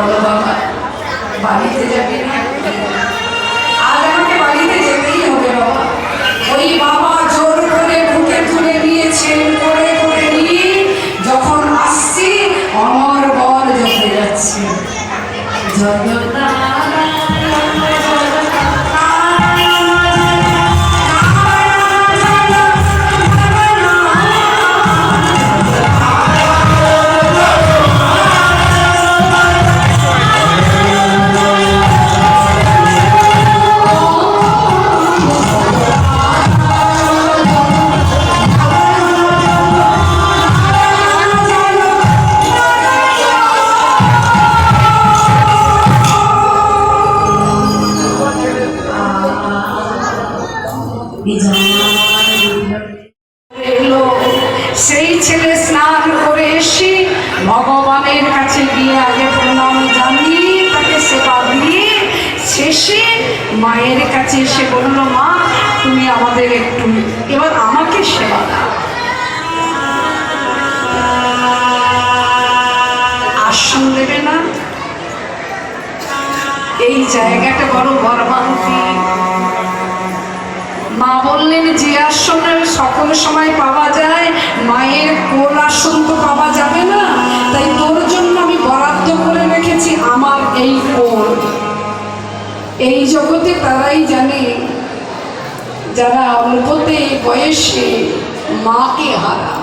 বলো বাবা। বাড়িতে যাবে না? আজ আমাকে বাড়িতে যেতেই হবে বাবা। ওই বাবা জোর করে ঢুকে ধরে নিয়ে, ছেড়ে করে করে নিয়ে যখন আসছি, অমর বর জমে যাচ্ছে। যতটা সেই ছেলে স্নান করে এসে ভগবানের কাছে গিয়ে আগে প্রণাম জানিয়ে, তাকে সেবা দিয়ে শেষে মায়ের কাছে এসে বলল, মা, তুমি আমাদের একটু, এবার আমাকে সেবা দাও। আসন দেবে না। এই জায়গাটা বড় মর্মান্তিক মা বললেন যে আসনে সকল সময় পাওয়া যায়, মায়ের কোল আসন তো পাওয়া যাবে না। তাই তোর জন্য আমি বরাদ্দ করে রেখেছি আমার এই কোল। এই জগতে তারাই জানে, যারা অল্পতে বয়সে মাকে হারা।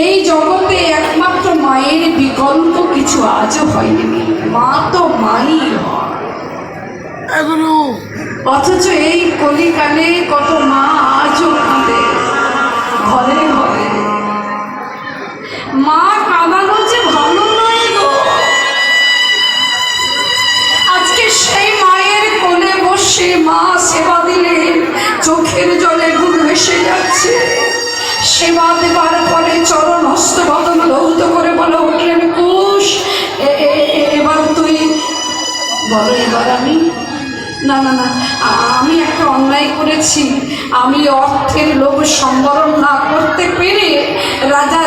এই জগতে একমাত্র মায়ের বিকল্প কিছু আজও হয়নি। মা তো মাই হয়। অথচ এই কলিকালে কত মা আজও কাঁদে। ঘরে ঘরে। মা কাঁদানো যে ভালো নয় গো। আজকে সেই মায়ের কোলে বসে মা সেবা দিলে চোখের জলে ঘুম ভেসে যাচ্ছে। সেবা দেবার পরে চরণ হস্ত বদন লৌত করে বলে উঠলেন কুশ এবার তুই বলো এবার আমি না না না আমি একটা অন্যায় করেছি। আমি অর্থের লোভ সম্বরণ না করতে পেরে রাজা